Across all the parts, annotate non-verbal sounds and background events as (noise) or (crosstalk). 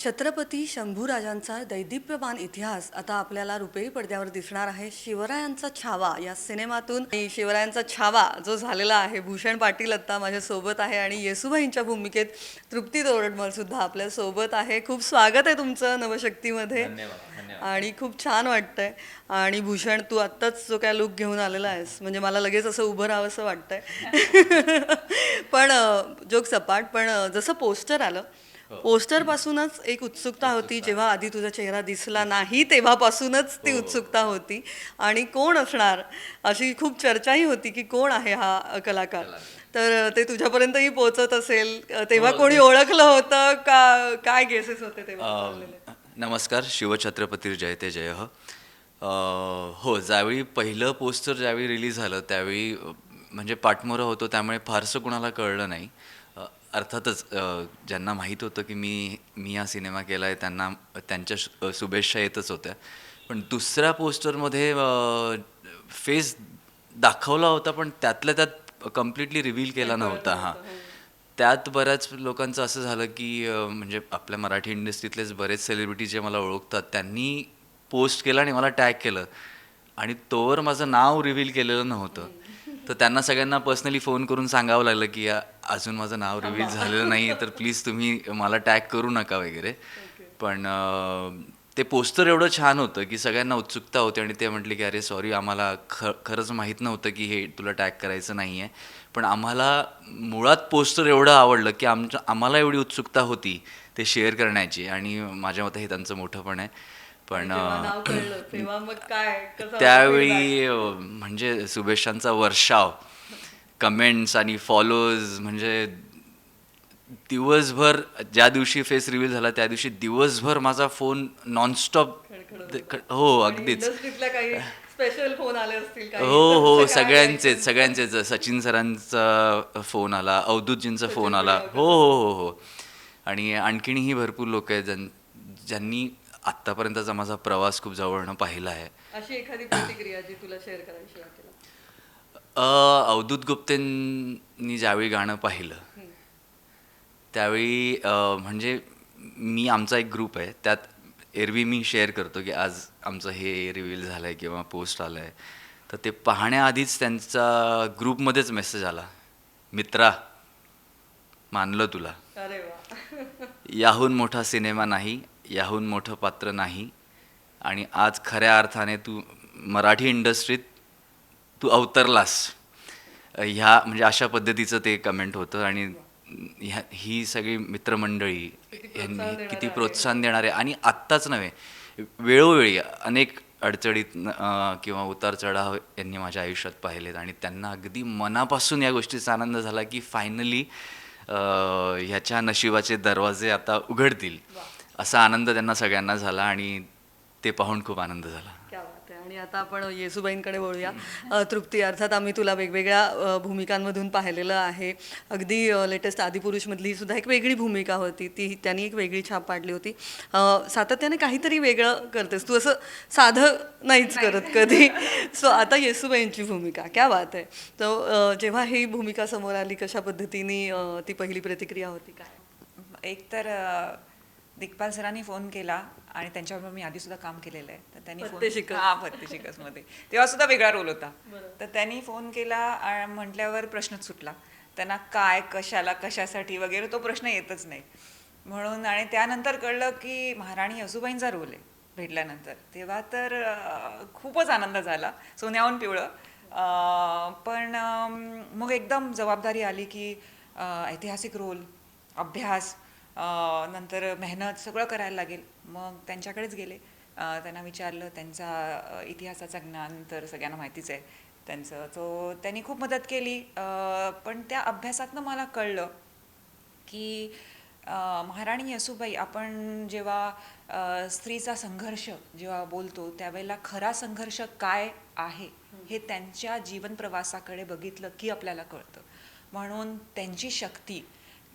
छत्रपती शंभूराजांचा दैदिप्यमान इतिहास आता आपल्याला रुपेरी पडद्यावर दिसणार आहे. शिवरायांचा छावा या सिनेमातून शिवरायांचा छावा जो झालेला आहे भूषण पाटील आता माझ्या सोबत आहे आणि येसुबाईंच्या भूमिकेत तृप्ती तोरडमल सुद्धा आपल्यासोबत आहे. खूप स्वागत आहे तुमचं नवशक्तीमध्ये. आणि खूप छान वाटतंय. आणि भूषण तू आत्ताच जो काय लुक घेऊन आलेला आहेस म्हणजे मला लगेच असं उभं राहावं असं वाटतंय. (laughs) पण जोक सपाट पण जसं पोस्टर आलं पोस्टर पासूनच एक उत्सुकता होती जेव्हा आधी तुझा चेहरा दिसला नाही तेव्हापासूनच ती उत्सुकता होती. आणि कोण असणार? अशी खूप चर्चाही होती की कोण आहे हा कलाकार? तर ते तुझ्यापर्यंतही पोहोचत असेल. तेव्हा कोणी ओळखलं होतं का? काय गेसेस होते तेव्हा? नमस्कार शिवछत्रपती जयते जय ह. अ, हो ज्यावेळी पहिलं पोस्टर ज्यावेळी रिलीज झालं त्यावेळी म्हणजे पाठमोरं होतो त्यामुळे फारसं कुणाला कळलं नाही. अर्थातच ज्यांना माहीत होतं की मी मी हा सिनेमा केला आहे त्यांना त्यांच्या शुभेच्छा येतच होत्या. पण दुसऱ्या पोस्टरमध्ये फेस दाखवला होता पण त्यातल्या त्यात कम्प्लिटली रिव्हील केला नव्हता हां. त्यात बऱ्याच लोकांचं असं झालं की म्हणजे आपल्या मराठी इंडस्ट्रीतलेच बरेच सेलिब्रिटी जे मला ओळखतात त्यांनी पोस्ट केलं आणि मला टॅग केलं. आणि तोवर माझं नाव रिव्हील केलेलं नव्हतं. तर त्यांना सगळ्यांना पर्सनली फोन करून सांगावं लागलं की "या, अजून माझं नाव रिव्हील झालेलं नाही तर प्लीज तुम्ही मला टॅग करू नका वगैरे. पण ते पोस्टर एवढं छान होतं की सगळ्यांना उत्सुकता होती आणि ते म्हटले की अरे सॉरी आम्हाला ख खरंच माहीत नव्हतं की हे तुला टॅग करायचं नाही आहे पण आम्हाला मुळात पोस्टर एवढं आवडलं की आमच्या आम्हाला एवढी उत्सुकता होती ते शेअर करण्याची. आणि माझ्या मते हे त्यांचं मोठं पण आहे. पण? त्यावेळी म्हणजे शुभेच्छांचा वर्षाव. कमेंट्स आणि फॉलोज म्हणजे दिवसभर ज्या दिवशी फेस रिव्हील झाला त्या दिवशी दिवसभर माझा फोन नॉनस्टॉप हो अगदीच. इंडस्ट्रीतल्या काही स्पेशल फोन आले असतील काही. हो हो सगळ्यांचेच सगळ्यांचेच. सचिन सरांचा फोन आला अवधूतजींचा फोन आला. हो हो हो हो. आणि आणखीनही भरपूर लोक आहेत ज्यां ज्यांनी आत्तापर्यंतचा माझा प्रवास खूप जवळनं पाहिला आहे. अशी एखादी प्रतिक्रिया जी तुला शेअर करायची अवधूत गुप्तेंनी ज्यावेळी गाणं पाहिलं त्यावेळी म्हणजे मी आमचा एक ग्रुप आहे त्यात एरवी मी शेअर करतो की आज आमचं हे रिव्हील झालं आहे किंवा पोस्ट आलं आहे तर ते पाहण्याआधीच त्यांचा ग्रुपमध्येच मेसेज आला मित्रा मानलं तुला. (laughs) याहून मोठा सिनेमा नाही याहून मोठं पात्र नाही आणि आज खऱ्या अर्थाने तू मराठी इंडस्ट्रीत तू अवतरलास. ह्या म्हणजे अशा पद्धतीचं ते कमेंट होतं आणि ह्या ही सगळी मित्रमंडळी यांनी किती प्रोत्साहन देणारे आणि आत्ताच नव्हे वेळोवेळी अनेक अडचणीत किंवा उतार चढाव यांनी माझ्या आयुष्यात पाहिलेत आणि त्यांना अगदी मनापासून या गोष्टीचा आनंद झाला की फायनली ह्याच्या नशिबाचे दरवाजे आता उघडतील. असा आनंद त्यांना सगळ्यांना झाला आणि ते पाहून खूप आनंद झाला. आता आपण येसुबाईंकडे वळूया. तृप्ती अर्थात आम्ही तुला वेगवेगळ्या भूमिकांमधून पाहिलेलं आहे. अगदी लेटेस्ट आदिपुरुषमधली सुद्धा एक वेगळी भूमिका होती. ती त्यांनी एक वेगळी छाप पाडली होती. सातत्याने काहीतरी वेगळं करतेस. तू असं साधं नाहीच करत कधी. सो आता येसुबाईंची भूमिका. क्या बात आहे. तो जेव्हा ही भूमिका समोर आली कशा पद्धतीने ती पहिली प्रतिक्रिया होती? काय? एक तर दिग्पाल सरांनी फोन केला आणि त्यांच्याबरोबर मी आधी सुद्धा काम केलेलं आहे. तर त्यांनी शिकत. हा पत्ते शिकसमध्ये तेव्हा सुद्धा वेगळा रोल होता. तर त्यांनी फोन केला म्हटल्यावर प्रश्नच सुटला. त्यांना काय कशाला कशासाठी वगैरे तो प्रश्न येतच नाही. म्हणून आणि त्यानंतर कळलं की महाराणी यसुबाईंचा रोल आहे भेटल्यानंतर. तेव्हा तर खूपच आनंद झाला. सोन्याहून पिवळं. पण मग एकदम जबाबदारी आली की ऐतिहासिक रोल अभ्यास नंतर मेहनत सगळं करायला लागेल. मग त्यांच्याकडेच गेले. त्यांना विचारलं त्यांचा इतिहासाचं इतिहासाचा ज्ञान तर सगळ्यांना माहितीच आहे. त्यांचं तो त्यांनी खूप मदत केली. पण त्या अभ्यासातनं मला कळलं की महाराणी यसूबाई आपण जेव्हा स्त्रीचा संघर्ष जेव्हा बोलतो त्यावेळेला खरा संघर्ष काय आहे हे त्यांच्या जीवन प्रवासाकडे बघितलं की आपल्याला कळतं. म्हणून त्यांची शक्ती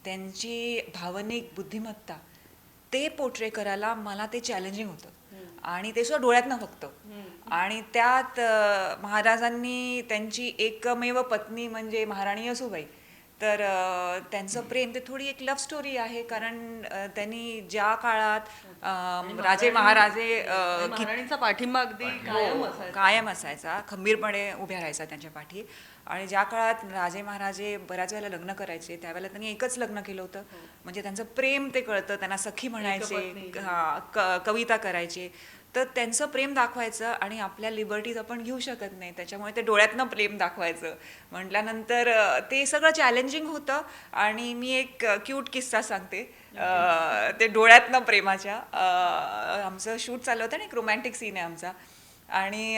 त्यांची भावनिक बुद्धिमत्ता ते पोर्ट्रे करायला मला ते चॅलेंजिंग होतं. आणि ते सुद्धा डोळ्यातनं फक्त. आणि त्यात महाराजांनी त्यांची एकमेव पत्नी म्हणजे महाराणी येसूबाई तर त्यांचं प्रेम ते थोडी एक लव्ह स्टोरी आहे. कारण त्यांनी ज्या काळात राजे महाराजे महाराणीचा पाठिंबा अगदी कायम असायचा. कायम असायचा. खंबीरपणे उभ्या राहायचा त्यांच्या पाठी. आणि ज्या काळात राजे महाराजे बऱ्याच वेळेला लग्न करायचे त्यावेळेला त्यांनी एकच लग्न केलं होतं. म्हणजे त्यांचं प्रेम ते कळतं. त्यांना सखी म्हणायचे हा, कविता करायचे. तर त्यांचं प्रेम दाखवायचं आणि आपल्या लिबर्टीज आपण घेऊ शकत नाही. त्याच्यामुळे ते डोळ्यातनं प्रेम दाखवायचं. म्हटल्यानंतर ते सगळं चॅलेंजिंग होतं आणि मी एक क्यूट किस्सा सांगते. ते डोळ्यातनं प्रेमाच्या. आमचं शूट चाललं होतं ना एक रोमॅन्टिक सीन आहे आमचा. आणि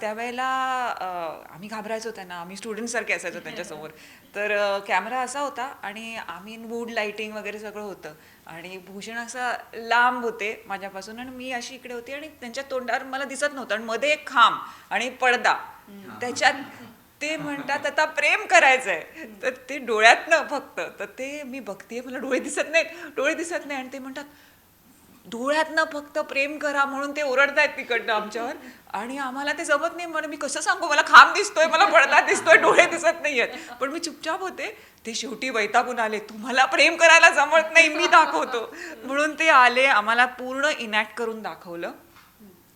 त्यावेळेला आम्ही घाबरायचो त्यांना. आम्ही स्टुडंटसारखे असायचो त्यांच्यासमोर. तर कॅमेरा असा होता आणि आम्ही वूड लाईटिंग वगैरे सगळं होतं. आणि भूषण असा लांब होते माझ्यापासून आणि मी अशी इकडे होती आणि त्यांच्या तोंडावर मला दिसत नव्हतं. आणि मध्ये एक खांब आणि पडदा. त्याच्यात ते म्हणतात आता प्रेम करायचंय. तर ते डोळ्यातनं फक्त तर ते मी बघते मला डोळे दिसत नाहीत. डोळे दिसत नाही आणि ते म्हणतात धुळ्यातनं फक्त प्रेम करा म्हणून ते ओरडतायत तिकडनं आमच्यावर. आणि आम्हाला ते जमत नाही. म्हणून मी कसं सांगू? मला खांब दिसतोय मला पडदा दिसतोय डोळे दिसत नाहीयेत. पण मी चुपचाप होते. ते शेवटी वैतागून आले. तुम्हाला प्रेम करायला जमत नाही मी दाखवतो. म्हणून ते आले आम्हाला पूर्ण इनॅक्ट करून दाखवलं.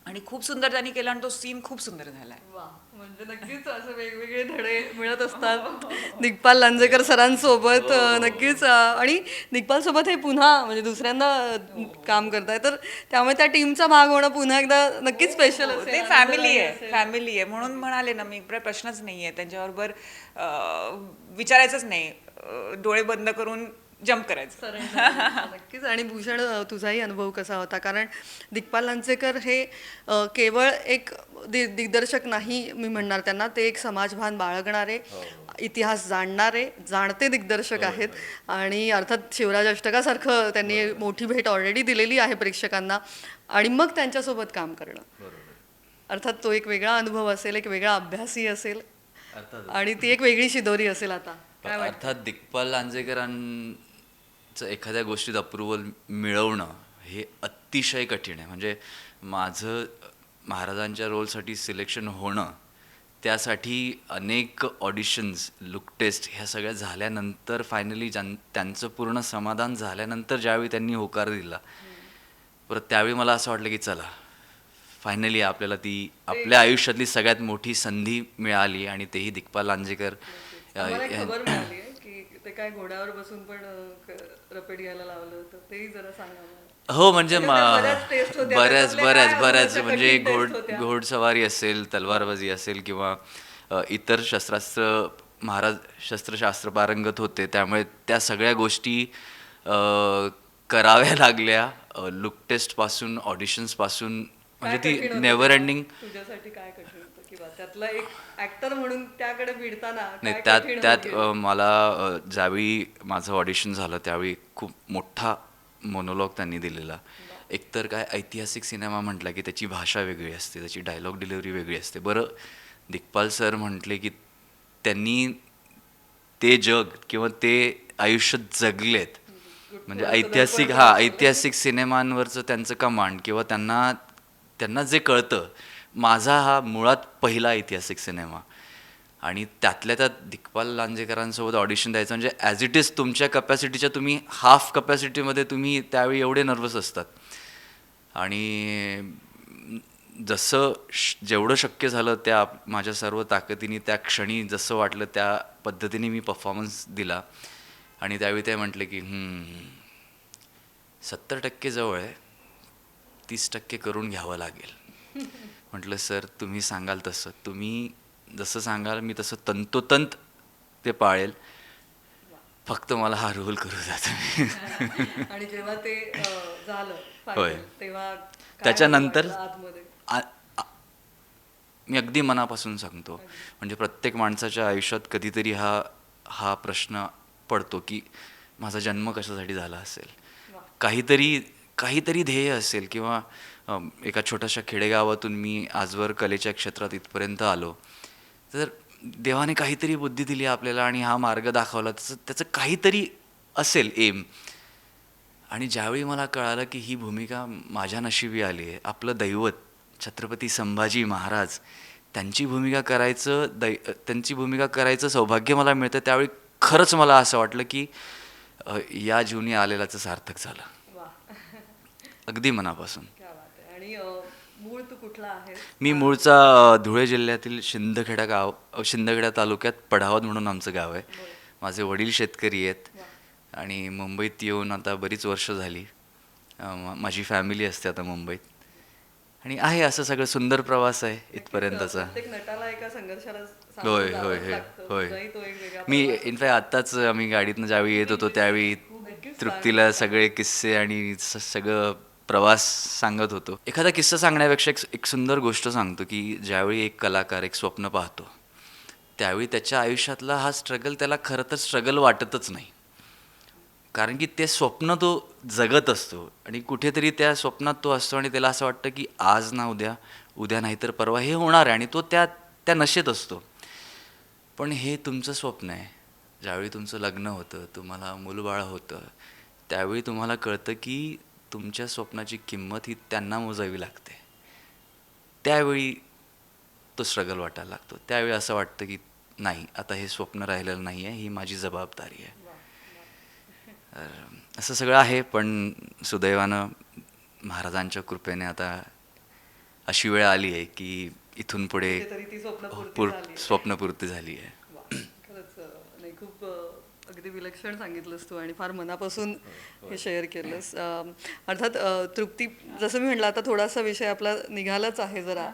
आणि खूप सुंदर त्यांनी केलं आणि तो सीन खूप सुंदर झालाय. वा म्हणजे नक्कीच असं वेगवेगळे धडे मिळत असतात. दिग्पाल लांजेकर सरांसोबत नक्कीच आणि दिग्पाल सोबत हे पुन्हा म्हणजे दुसऱ्यांदा काम करताय. तर त्यामुळे त्या टीमचा भाग होणं पुन्हा एकदा नक्कीच स्पेशल हो, ते फॅमिली आहे फॅमिली आहे. म्हणून म्हणाले ना मी प्र- प्रश्नच नाही आहे त्यांच्याबरोबर विचारायचंच नाही. डोळे बंद करून जम्प करायचं. नक्कीच. आणि भूषण तुझाही अनुभव कसा होता? कारण दिग्पाल लांचेकर हे केवळ एक दि दिग्दर्शक नाही मी म्हणणार त्यांना. ते एक समाजभान बाळगणारे इतिहास जाणणारे जाणते दिग्दर्शक आहेत. आणि अर्थात शिवराज अष्टकासारखं त्यांनी मोठी भेट ऑलरेडी दिलेली आहे प्रेक्षकांना. आणि मग त्यांच्यासोबत काम करणं. अर्थात तो एक वेगळा अनुभव असेल एक वेगळा अभ्यासी असेल. आणि ती एक वेगळी शिदोरी असेल आता. काय वाटतं? अर्थात दिग्पाल लांजेकरांचं एखाद्या गोष्टीत अप्रुव्हल मिळवणं हे अतिशय कठीण आहे. म्हणजे माझं महाराजांच्या रोलसाठी सिलेक्शन होणं त्यासाठी अनेक ऑडिशन्स लुक टेस्ट ह्या सगळ्या झाल्यानंतर फायनली ज्यां त्यांचं पूर्ण समाधान झाल्यानंतर ज्यावेळी त्यांनी होकार दिला परत त्यावेळी मला असं वाटलं की चला फायनली आपल्याला ती आपल्या आयुष्यातली सगळ्यात मोठी संधी मिळाली आणि तेही दिग्पाल लांजेकर ते काय घोड्यावर बसून पण रपेट घ्यायला लावलं होतं तेही जरा सांगा. हो म्हणजे म्हणजे बऱ्याच. बऱ्याच बऱ्याच म्हणजे घोड? घोडसवारी असेल तलवारबाजी असेल किंवा इतर शस्त्रास्त्र महाराज शस्त्रशास्त्र पारंगत होते त्यामुळे त्या सगळ्या गोष्टी कराव्या लागल्या लुक टेस्टपासून ऑडिशन्सपासून म्हणजे ती नेव्हर एंडिंग तुझ्यासाठी काय कठीण त्यातला एक ऍक्टर म्हणून त्याकडे भिडताना नाही त्यात त्यात मला ज्यावेळी माझं ऑडिशन झालं त्यावेळी खूप मोठा मोनोलॉग त्यांनी दिलेला. एकतर काय ऐतिहासिक सिनेमा म्हटला की त्याची भाषा वेगळी असते त्याची डायलॉग डिलिव्हरी वेगळी असते. बरं दिग्पाल सर म्हटले की त्यांनी ते जग किंवा ते आयुष्य जगलेत. म्हणजे ऐतिहासिक हा ऐतिहासिक सिनेमांवरचं त्यांचं कमांड किंवा त्यांना त्यांना जे कळतं माझा हा मुळात पहिला ऐतिहासिक सिनेमा. आणि त्यातल्या त्यात दिग्पाल लांजेकरांसोबत ऑडिशन द्यायचं म्हणजे ॲज इट इज तुमच्या कपॅसिटीच्या तुम्ही हाफ कपॅसिटीमध्ये तुम्ही त्यावेळी एवढे नर्वस असतात. आणि जसं श- जेवढं शक्य झालं त्या माझ्या सर्व ताकदीने त्या क्षणी जसं वाटलं त्या पद्धतीने मी परफॉर्मन्स दिला. आणि त्यावेळी ते म्हटले की सत्तर टक्के जवळ आहे. तीस टक्के करून घ्यावं लागेल. (laughs) म्हटलं सर तुम्ही सांगाल तसं. तुम्ही जसं सांगाल मी तसं तंतोतंत ते पाळेल. फक्त मला हा रोल करू तुम्ही. (laughs) आणि जेव्हा ते झालं होय. तेव्हा त्याच्यानंतर मी अगदी मनापासून सांगतो. म्हणजे प्रत्येक माणसाच्या आयुष्यात कधीतरी हा हा प्रश्न पडतो की माझा जन्म कशासाठी झाला असेल? काहीतरी काहीतरी ध्येय असेल किंवा एका छोट्याशा खेडेगावातून मी आजवर कलेच्या क्षेत्रात इथपर्यंत आलो. तर देवाने काहीतरी बुद्धी दिली आपल्याला आणि हा मार्ग दाखवला. त्याचं त्याचं काहीतरी असेल एम आणि ज्यावेळी मला कळालं की ही भूमिका माझ्या नशिबी आली आहे आपलं दैवत छत्रपती संभाजी महाराज त्यांची भूमिका करायचं दै त्यांची भूमिका करायचं सौभाग्य मला मिळतं त्यावेळी खरंच मला असं वाटलं की या जीवनी आलेल्याचं सार्थक झालं. अगदी मनापासून क्या बात आहे आणि अ, मूळ तू कुठला आहे? मी मूळचा धुळे जिल्ह्यातील शिंदखेडा गाव शिंदखेडा तालुक्यात पढावत म्हणून आमचं गाव आहे. माझे वडील शेतकरी आहेत आणि मुंबईत येऊन आता बरीच वर्ष झाली. माझी फॅमिली असते आता मुंबईत. आणि आहे असं सगळं सुंदर प्रवास आहे इथपर्यंतचा. होय होय होय. होय. मी. इनफॅक्ट आत्ताच आम्ही गाडीतनं ज्यावेळी येत होतो त्यावेळी तृप्तीला सगळे किस्से आणि सगळं प्रवास सांगत होतो. एखादा किस्सा सांगण्यापेक्षा एक एक सुंदर गोष्ट सांगतो की ज्यावेळी एक कलाकार एक स्वप्न पाहतो त्यावेळी त्याच्या आयुष्यातला हा स्ट्रगल त्याला खरं तर स्ट्रगल वाटतच नाही. कारण की ते स्वप्न तो जगत असतो आणि कुठेतरी त्या स्वप्नात तो असतो आणि त्याला असं वाटतं की आज ना उद्या उद्या नाहीतर परवा हे होणार आहे आणि तो त्या त्या नशेत असतो. पण हे तुमचं स्वप्न आहे. ज्यावेळी तुमचं लग्न होतं तुम्हाला मूलबाळ होतं त्यावेळी तुम्हाला कळतं की तुमच्या स्वप्नाची किंमत ही त्यांना मोजावी लागते. त्यावेळी तो स्ट्रगल वाटायला लागतो. त्यावेळी असं वाटतं की नाही आता हे स्वप्न राहिलेलं नाही आहे ही माझी जबाबदारी आहे. असं सगळं आहे पण सुदैवानं महाराजांच्या कृपेने आता अशी वेळ आली आहे की इथून पुढे ती स्वप्नपूर्ती. स्वप्नपूर्ती झाली आहे वा, खरंच अ, नाही खूप अ, अगदी विलक्षण सांगितलंस तू आणि फार मनापासून हे शेअर केलंस. अर्थात तृप्ती जसं मी म्हटलं आता थोडासा विषय आपला निघालाच आहे जरा.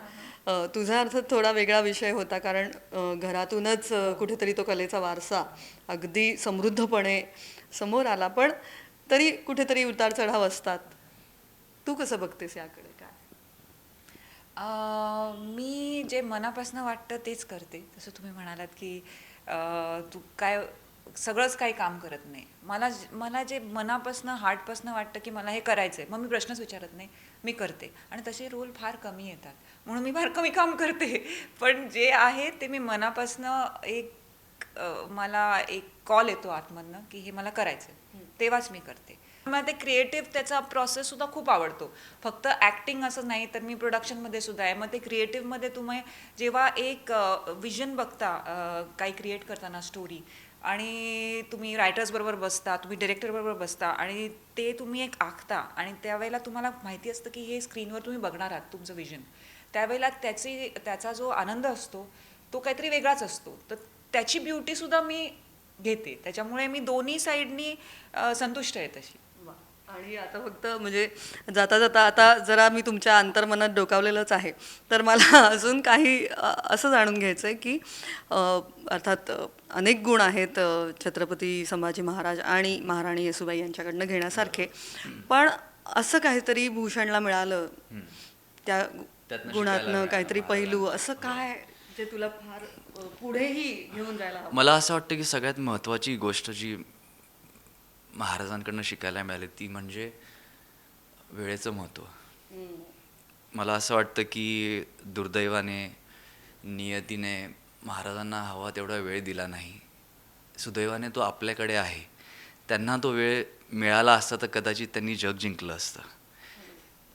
तुझा अर्थात थोडा वेगळा विषय होता कारण घरातूनच कुठेतरी तो कलेचा वारसा अगदी समृद्धपणे समोर आला. पण तरी कुठेतरी उतार चढाव असतात. तू कसं बघतेस याकडे? काय? अं, मी जे मनापासून वाटतं तेच करते. जसं तुम्ही म्हणालात की अं, तू काय सगळंच काही काम करत नाही. मला मला जे मनापासनं हार्टपासनं वाटतं की मला हे करायचं आहे मग मी प्रश्नच विचारत नाही. मी करते. आणि तसे रोल फार कमी येतात. म्हणून मी फार कमी काम करते. पण जे आहे ते मी मनापासनं एक मला एक कॉल येतो आतमधनं की हे मला करायचं तेव्हाच मी करते. मला ते क्रिएटिव्ह त्याचा प्रोसेस सुद्धा खूप आवडतो. फक्त ॲक्टिंग असं नाही तर मी प्रोडक्शनमध्ये सुद्धा आहे. मग ते क्रिएटिव्हमध्ये तुम्ही जेव्हा एक विजन बघता काही क्रिएट करताना स्टोरी आणि तुम्ही रायटर्सबरोबर बसता तुम्ही डिरेक्टरबरोबर बसता आणि ते तुम्ही एक आखता आणि त्यावेळेला तुम्हाला माहिती असतं की हे स्क्रीनवर तुम्ही बघणार आहात तुमचं विजन त्यावेळेला त्याची त्याचा जो आनंद असतो तो काहीतरी वेगळाच असतो. तर त्याची ब्युटीसुद्धा मी घेते. त्याच्यामुळे मी दोन्ही साईडनी संतुष्ट आहे तशी. आणि आता फक्त म्हणजे जाता जाता आता जरा मी तुमच्या अंतर्मनात डोकावलेलंच आहे. तर मला (laughs) अजून काही असं जाणून घ्यायचं आहे की अर्थात अनेक गुण आहेत छत्रपती संभाजी महाराज आणि महाराणी येसुबाई यांच्याकडनं घेण्यासारखे. पण असं काहीतरी भूषणला मिळालं. त्या गुणातनं काहीतरी पैलू असं काय जे तुला फार पुढेही घेऊन जायला मला असं वाटतं की सगळ्यात महत्त्वाची गोष्ट जी महाराजांकडनं शिकायला मिळाली ती म्हणजे वेळेचं महत्त्व. मला असं वाटतं की दुर्दैवाने नियतीने महाराजांना हवा तेवढा वेळ दिला नाही. सुदैवाने तो आपल्याकडे आहे. त्यांना तो वेळ मिळाला असता तर कदाचित त्यांनी जग जिंकलं असतं.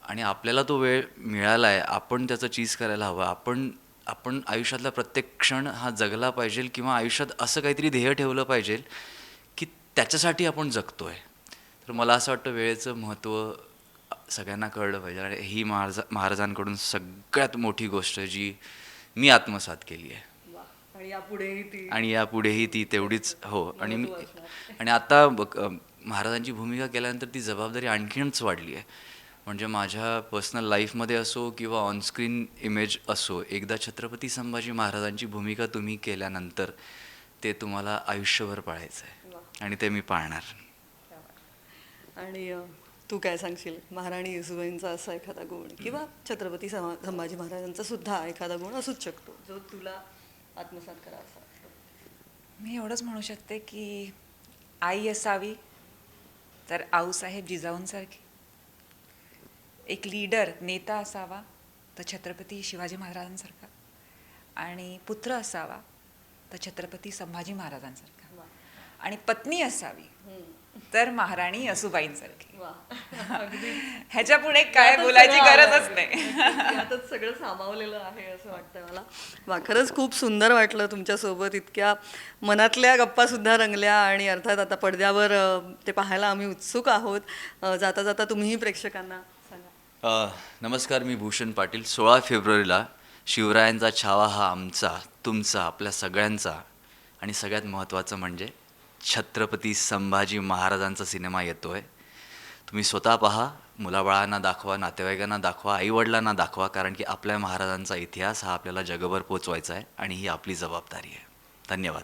आणि आपल्याला तो वेळ मिळाला आहे आपण त्याचं चीज करायला हवं. आपण आपण आयुष्यातला प्रत्येक क्षण हा जगला पाहिजे किंवा आयुष्यात असं काहीतरी ध्येय ठेवलं पाहिजे की त्याच्यासाठी आपण जगतो आहे तर मला असं वाटतं वेळेचं महत्त्व सगळ्यांना कळलं पाहिजे. आणि ही महाराजा महाराजांकडून सगळ्यात मोठी गोष्ट जी मी आत्मसात केली आहे. आणि यापुढेही ती आणि यापुढेही ती तेवढीच हो. आणि मी आणि आता महाराजांची भूमिका केल्यानंतर ती जबाबदारी आणखीनच वाढली आहे. म्हणजे माझ्या पर्सनल लाईफमध्ये असो किंवा ऑनस्क्रीन इमेज असो एकदा छत्रपती संभाजी महाराजांची भूमिका तुम्ही केल्यानंतर ते तुम्हाला आयुष्यभर पाळायचं आहे. आणि ते मी पाळणार. आणि तू काय सांगशील? महाराणी येसुबाईंचा असा एखादा गुण किंवा छत्रपती संभाजी महाराजांचा सुद्धा एखादा गुण असूच शकतो. जो तुला आत्मसात करावा मी एवढंच म्हणू शकते की आई असावी तर आऊसाहेब जिजाऊंसारखी. एक लीडर नेता असावा तर छत्रपती शिवाजी महाराजांसारखा. आणि पुत्र असावा तर छत्रपती संभाजी महाराजांसारखा. आणि पत्नी असावी तर महाराणी असुबाईंसारखी. अगदी. ह्याच्या पुढे काय बोलायची गरजच. नाही. यातच सगळं सामावलेलं आहे असं वाटतंय मला. वा खरंच खूप सुंदर वाटलं तुमच्यासोबत इतक्या मनातल्या गप्पा सुद्धा रंगल्या आणि अर्थात आता पडद्यावर ते पाहायला आम्ही उत्सुक आहोत. जाता जाता तुम्हीही प्रेक्षकांना सांगा. नमस्कार मी भूषण पाटील. सोळा फेब्रुवारीला शिवरायांचा छावा हा आमचा तुमचा आपल्या सगळ्यांचा आणि सगळ्यात महत्त्वाचं म्हणजे छत्रपती संभाजी महाराजांचा सिनेमा येतो आहे तुम्ही स्वतः पहा मुलाबाळांना दाखवा नातेवाईकांना दाखवा आईवडिलांना दाखवा कारण की आपल्या महाराजांचा इतिहास हा आपल्याला जगभर पोचवायचा आहे आणि ही आपली जबाबदारी आहे. धन्यवाद.